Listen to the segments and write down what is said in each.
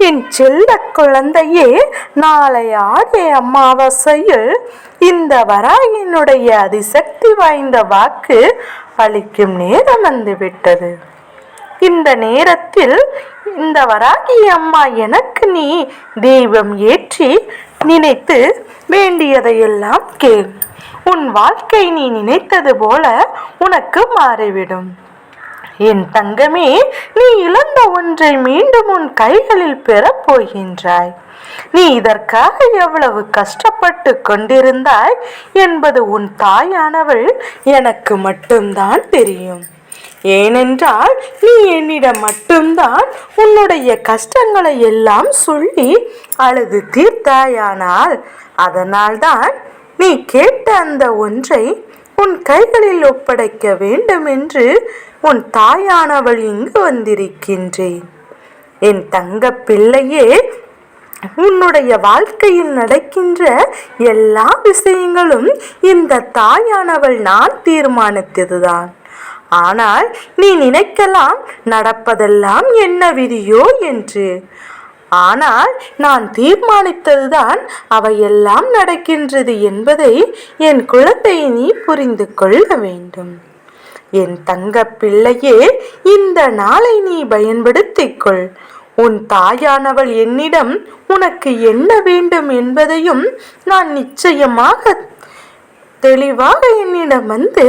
என் செல்ல குழந்தையே நாளை ஆடிய அமாவாசையில் இந்த வராயினுடைய அதிசக்தி வாய்ந்த வாக்கு அளிக்கும் நேரம் வந்துவிட்டது. இந்த நேரத்தில் இந்த வராகி அம்மா எனக்கு நீ தெய்வம் ஏற்றி நினைத்து வேண்டியதையெல்லாம் கேள். உன் வாழ்க்கை நீ நினைத்தது போல உனக்கு மாறிவிடும். என் தங்கமே நீ இழந்த ஒன்றை மீண்டும் உன் கைகளில் பெறப் போகின்றாய் நீ இதற்காக எவ்வளவு கஷ்டப்பட்டு கொண்டிருந்தாய் என்பது உன் தாயானவள் எனக்கு மட்டும்தான் தெரியும். ஏனென்றால் நீ என்னிடம் மட்டும்தான் உன்னுடைய கஷ்டங்களை எல்லாம் சொல்லி அழுது தீர்த்தாயானால் அதனால்தான் நீ கேட்ட அந்த ஒன்றை உன் கைகளில் ஒப்படைக்க வேண்டும் என்று உன் தாயானவள் இங்கு வந்திருக்கின்றேன். என் தங்க பிள்ளையே உன்னுடைய வாழ்க்கையில் நடக்கின்ற எல்லா விஷயங்களும் இந்த தாயானவள் நான் தீர்மானித்ததுதான். ஆனால் நீ நினைக்கலாம் நடப்பதெல்லாம் என்ன விதியோ என்று. ஆனால் நான் தீர்மானித்ததுதான் அவையெல்லாம் நடக்கின்றது என்பதை என் குழந்தை நீ புரிந்து கொள்ள வேண்டும். என் தங்க பிள்ளையே இந்த நாளை நீ பயன்படுத்திக் கொள் உன் தாயானவள் என்னிடம் உனக்கு என்ன வேண்டும் என்பதையும் நான் நிச்சயமாக தெளிவாக என்னிடம் வந்து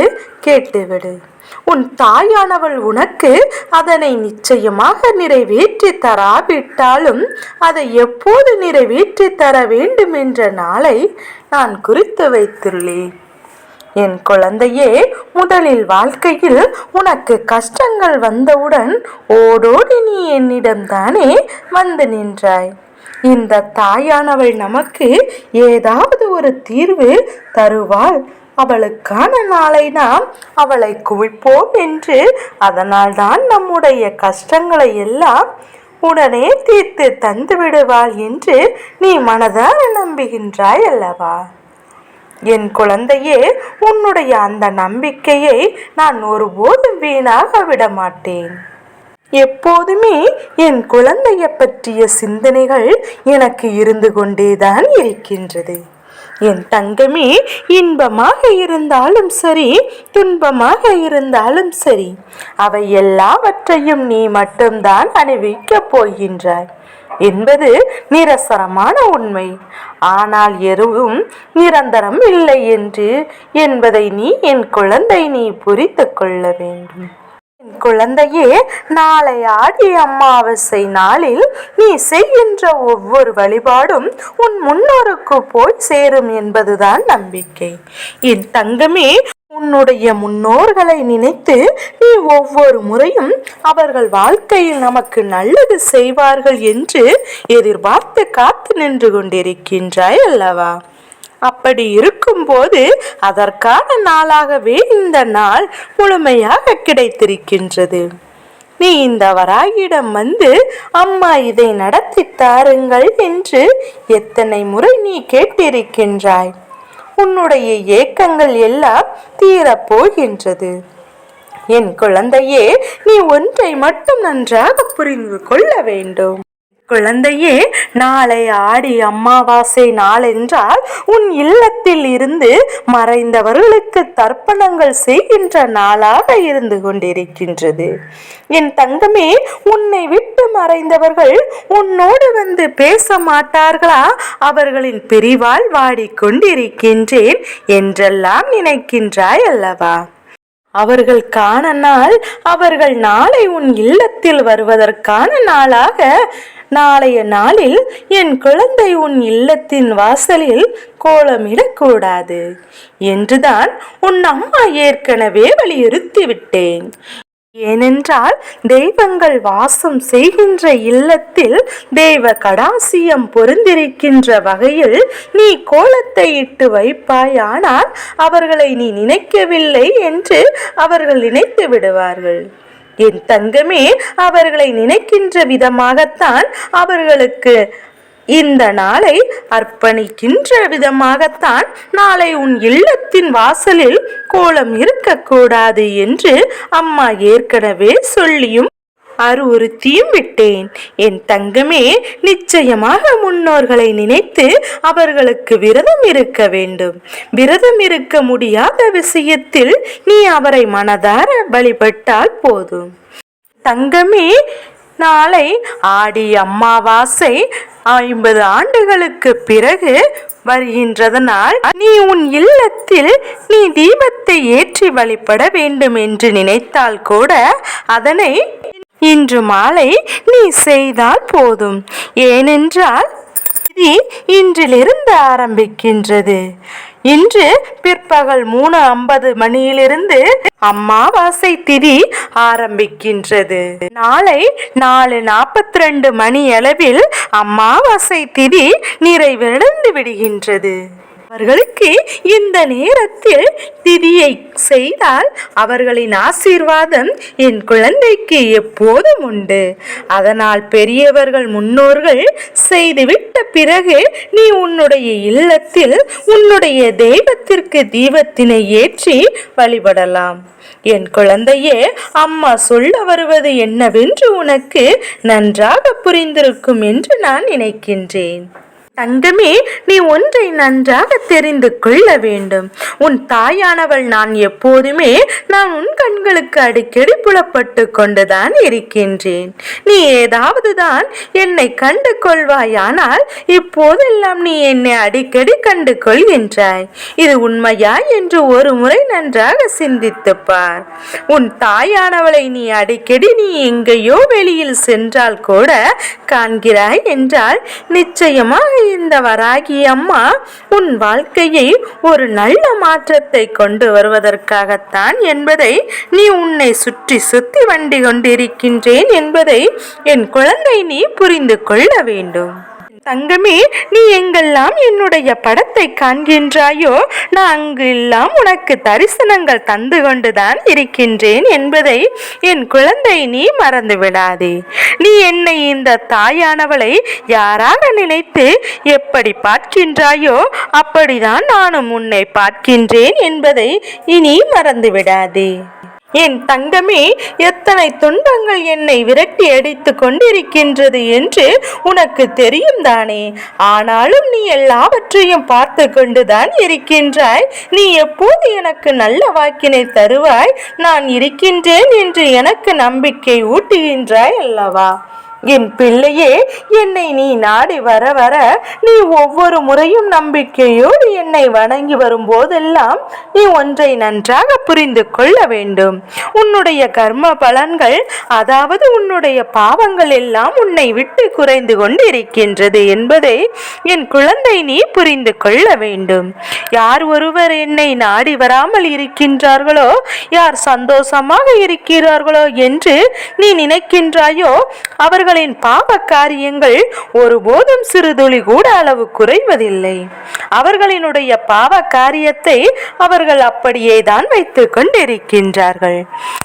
கேட்டுவிடு. உன் தாயானவள் உனக்கு அதனை நிச்சயமாக நிறைவேற்றி தராவிட்டாலும் அதை எப்போது நிறைவேற்றி தர வேண்டும் என்ற நாளை நான் குறித்து வைத்துள்ளேன். என் குழந்தையே முதலில் வாழ்க்கையில் உனக்கு கஷ்டங்கள் வந்தவுடன் ஓடோடி நீ என்னிடம்தானே வந்து நின்றாய். இந்த தாயானவள் நமக்கு ஏதாவது ஒரு தீர்வு தருவாள். அவளுக்கான நாளை நாம் அவளை குவிப்போம் என்று அதனால்தான் நம்முடைய கஷ்டங்களை எல்லாம் உடனே தீர்த்து தந்து விடுவாள் என்று நீ மனதார நம்புகின்றாய் அல்லவா? என் குழந்தையே உன்னுடைய அந்த நம்பிக்கையை நான் ஒருபோதும் வீணாக விட மாட்டேன் எப்போதுமே என் குழந்தைய பற்றிய சிந்தனைகள் எனக்கு இருந்து கொண்டேதான் இருக்கின்றது. என் தங்கமே இன்பமாக இருந்தாலும் சரி துன்பமாக இருந்தாலும் சரி அவை எல்லாவற்றையும் நீ மட்டும்தான் அணிவிக்கப் போகின்றாய். என்பது நிரசரமான உண்மை. ஆனால் எருவும் நிரந்தரம் இல்லை என்று என்பதை நீ என் குழந்தை நீ புரிந்து கொள்ள வேண்டும். என் குழந்தையே நாளை ஆடி அமாவாசை நாளில் நீ செய்கின்ற ஒவ்வொரு வழிபாடும் உன் முன்னோருக்கு போய் சேரும் என்பதுதான் நம்பிக்கை. என் தங்கமே உன்னுடைய முன்னோர்களை நினைத்து நீ ஒவ்வொரு முறையும் அவர்கள் வாழ்க்கையில் நமக்கு நல்லது செய்வார்கள் என்று எதிர்பார்த்து காத்து நின்று கொண்டிருக்கின்றாய் அல்லவா? அப்படி இருக்கும்போது அதற்கான நாளாகவே இந்த நாள் முழுமையாக கிடைத்திருக்கின்றது. நீ இந்த வராகியிடம் வந்து அம்மா இதை நடத்தி தாருங்கள் என்று எத்தனை முறை நீ கேட்டிருக்கின்றாய்? உன்னுடைய ஏக்கங்கள் எல்லாம் தீரப் போகின்றது என் குழந்தையே நீ ஒன்றை மட்டும் நன்றாக புரிந்து கொள்ள வேண்டும். குழந்தையே நாளை ஆடி அமாவாசை நாளென்றால் உன் இல்லத்தில் இருந்து மறைந்தவர்களுக்கு தர்ப்பணங்கள் செய்கின்ற நாளாக இருந்து கொண்டிருக்கின்றது. என் தங்கமே உன்னை விட்டு மறைந்தவர்கள் உன்னோடு வந்து பேச மாட்டார்களா? அவர்களின் பிரிவால் வாடிக்கொண்டிருக்கின்றேன் என்றெல்லாம் நினைக்கின்றாய் அல்லவா? அவர்கள் காண நாள் அவர்கள் நாளை உன் இல்லத்தில் வருவதற்கான நாளாக நாளைய நாளில் என் குழந்தை உன் இல்லத்தின் வாசலில் கோலமிடக்கூடாது என்றுதான் உன் அம்மா ஏற்கனவே வலியுறுத்தி விட்டேன் ஏனென்றால் தெய்வங்கள் வாசம் செய்கின்ற இல்லத்தில் தெய்வ கடாசியம் பொருந்திருக்கின்ற வகையில் நீ கோலத்தை இட்டு வைப்பாய் ஆனால் அவர்களை நீ நினைக்கவில்லை என்று அவர்கள் நினைத்து விடுவார்கள். என் தங்கமே அவர்களை நினைக்கின்ற விதமாகத்தான் அவர்களுக்கு இந்த நாளை அர்ப்பணிக்கின்ற விதமாகத்தான் நாளை உன் இல்லத்தின் வாசலில் கோலம் இருக்கக்கூடாது என்று அம்மா ஏற்கனவே சொல்லியும் அறிவுறுத்தியும் விட்டேன். என் தங்கமே நிச்சயமாக முன்னோர்களை நினைத்து அவர்களுக்கு விரதம் இருக்க வேண்டும். விரதம் இருக்க முடியாத விஷயத்தில் நீ அவரை மனதார வழிபட்டால் போதும். தங்கமே நாளை ஆடி அம்மாவாசை ஐம்பது ஆண்டுகளுக்கு பிறகு வருகின்றதனால் நீ உன் இல்லத்தில் நீ தீபத்தை ஏற்றி வழிபட வேண்டும் என்று நினைத்தால் கூட அதனை இன்று மாலை நீ செய்தால் போதும். ஏனென்றால் இது இன்றிலிருந்து ஆரம்பிக்கின்றது. இன்று பிற்பகல் மூணு ஐம்பது மணியிலிருந்து அம்மாவாசை திதி ஆரம்பிக்கின்றது. நாளை நாலு நாற்பத்தி ரெண்டு மணி அளவில் அம்மாவாசை திதி நிறைவடைந்து விடுகின்றது. அவர்களுக்கு இந்த நேரத்தில் திதியை செய்தால் அவர்களின் ஆசீர்வாதம் என் குழந்தைக்கு எப்போதும் உண்டு. அதனால் பெரியவர்கள் முன்னோர்கள் செய்துவிட்ட பிறகு நீ உன்னுடைய இல்லத்தில் உன்னுடைய தெய்வத்திற்கு தீபத்தினை ஏற்றி வழிபடலாம். என் குழந்தையே அம்மா சொல்ல வருவது என்னவென்று உனக்கு நன்றாக புரிந்திருக்கும் என்று நான் நினைக்கின்றேன். தங்கமே நீ ஒன்றை நன்றாக தெரிந்து கொள்ள வேண்டும். உன் தாயானவள் நான் எப்போதுமே நான் உன் கண்களுக்கு அடிக்கடி புலப்பட்டு கொண்டுதான் இருக்கின்றேன். நீ ஏதாவது தான் என்னை கண்டு கொள்வாயானால் இப்போதெல்லாம் நீ என்னை அடிக்கடி கண்டு கொள்கின்றாய். இது உண்மையா என்று ஒரு முறை நன்றாக சிந்தித்து பார். உன் தாயானவளை நீ அடிக்கடி நீ எங்கேயோ வெளியில் சென்றால் கூட காண்கிறாய் என்றால் நிச்சயமாக இந்த வராகி அம்மா உன் வாழ்க்கையை ஒரு நல்ல மாற்றத்தை கொண்டு வருவதற்காகத்தான் என்பதை நீ உன்னை சுற்றி சுத்தி வண்டி கொண்டிருக்கின்றேன் என்பதை என் குழந்தை நீ புரிந்து கொள்ள வேண்டும். தங்கமே நீ எங்கெல்லாம் என்னுடைய படத்தை காண்கின்றாயோ நான் அங்கெல்லாம் உனக்கு தரிசனங்கள் தந்து கொண்டுதான் இருக்கின்றேன் என்பதை என் குழந்தை நீ மறந்து விடாதே. நீ என்னை இந்த தாயானவளை யாராக நினைத்து எப்படி பார்க்கின்றாயோ அப்படிதான் நானும் உன்னை பார்க்கின்றேன் என்பதை இனி மறந்து விடாதே. என் தங்கமே எத்தனை துன்பங்கள் என்னை விரட்டி அடித்து கொண்டிருக்கின்றது என்று உனக்கு தெரியும் தானே. ஆனாலும் நீ எல்லாவற்றையும் பார்த்து கொண்டுதான் இருக்கின்றாய். நீ எப்போது எனக்கு நல்ல வாக்கினை தருவாய்? நான் இருக்கின்றேன் என்று எனக்கு நம்பிக்கை ஊட்டுகின்றாய் அல்லவா? என் பிள்ளையே என்னை நீ நாடி வர வர நீ ஒவ்வொரு முறையும் நம்பிக்கையோடு என்னை வணங்கி வரும் போதெல்லாம் நீ ஒன்றை நன்றாக புரிந்து கொள்ள வேண்டும். உன்னுடைய கர்ம பலன்கள் அதாவது உன்னுடைய பாவங்கள் எல்லாம் உன்னை விட்டு குறைந்து கொண்டு இருக்கின்றது என்பதை என் குழந்தை நீ புரிந்து கொள்ள வேண்டும். யார் ஒருவர் என்னை நாடி வராமல் இருக்கின்றார்களோ யார் சந்தோஷமாக இருக்கிறார்களோ என்று நீ நினைக்கின்றாயோ அவர்கள் அவர்களின் பாவ காரியங்கள் ஒருபோதும் சிறுதுளி கூட அளவு குறைவதில்லை. அவர்களினுடைய பாவ காரியத்தை அவர்கள் அப்படியே தான் வைத்து கொண்டிருக்கின்றார்கள்.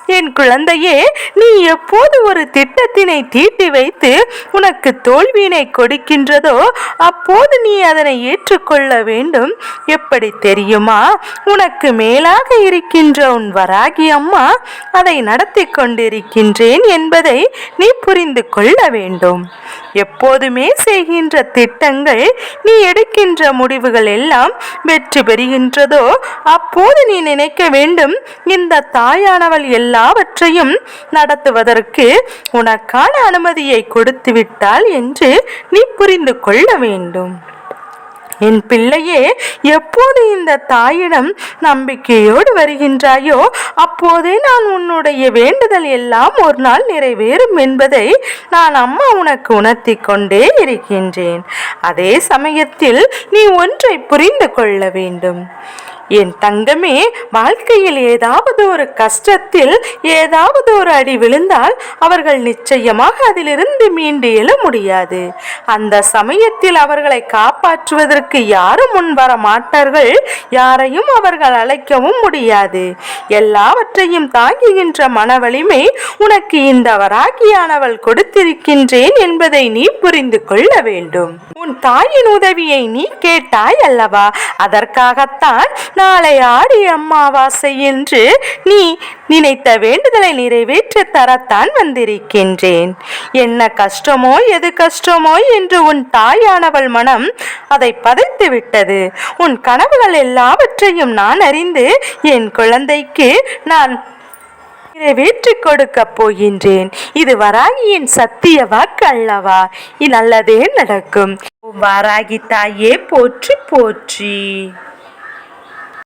என் குழந்தையே நீ எப்போது ஒரு திட்டத்தினை தீட்டி வைத்து உனக்கு தோல்வியினை கொடுக்கின்றதோ அப்போது நீ அதனை ஏற்றுக்கொள்ள வேண்டும். எப்படி தெரியுமா? உனக்கு மேலாக இருக்கின்ற உன் வராகி அம்மா அதை நடத்தி கொண்டிருக்கின்றேன் என்பதை நீ புரிந்து கொள்ள வேண்டும். எப்போதுமே செய்கின்ற திட்டங்கள் நீ எடுக்கின்ற முடிவுகள் எல்லாம் வெற்றி பெறுகின்றதோ அப்போது நீ நினைக்க வேண்டும் இந்த தாயானவள் எல்லாம் எல்லாவற்றையும் நடத்துவதற்கு உனக்கான அனுமதியை கொடுத்து விட்டாள் என்று நீ புரிந்து கொள்ள வேண்டும். என் பிள்ளையே எப்போது இந்த தாயிடம் நம்பிக்கையோடு வருகின்றாயோ அப்போதே நான் உன்னுடைய வேண்டுதல் எல்லாம் ஒரு நாள் நிறைவேறும் என்பதை நான் அம்மா உனக்கு உணர்த்தி கொண்டே இருக்கின்றேன். அதே சமயத்தில் நீ ஒன்றை புரிந்து கொள்ள வேண்டும். என் தங்கமே வாழ்க்கையில் ஏதாவது ஒரு கஷ்டத்தில் ஏதாவது ஒரு அடி விழுந்தால் அவர்கள் நிச்சயமாக அதிலிருந்து மீண்டு எழ முடியாது. அந்த சமயத்தில் அவர்களை காப்பாற்றுவதற்கு யாரும் முன் வர மாட்டார்கள். யாரையும் அவர்கள் அழைக்கவும் முடியாது. எல்லாவற்றையும் தாங்குகின்ற மன வலிமை உனக்கு இந்த வராகியானவள் கொடுத்திருக்கின்றேன் என்பதை நீ புரிந்து கொள்ள வேண்டும். உன் தாயின் உதவியை நீ கேட்டாய் அல்லவா? அதற்காகத்தான் நாளை ஆடி அம்மாவாசை என்று நீ நினைத்த வேண்டுதலை நிறைவேற்ற தரத்தான் வந்திருக்கின்றேன். என்ன கஷ்டமோ எது கஷ்டமோ என்று உன் தாயானவள் மனம் அதை பதைத்து விட்டது. உன் கனவுகள் எல்லாவற்றையும் நான் அறிந்து என் குழந்தைக்கு நான் நிறைவேற்றிக் கொடுக்கப் போகின்றேன். இது வராகியின் சத்திய வாக்கு அல்லவா? நல்லதே நடக்கும். வாராகி தாயே போற்றி போற்றி.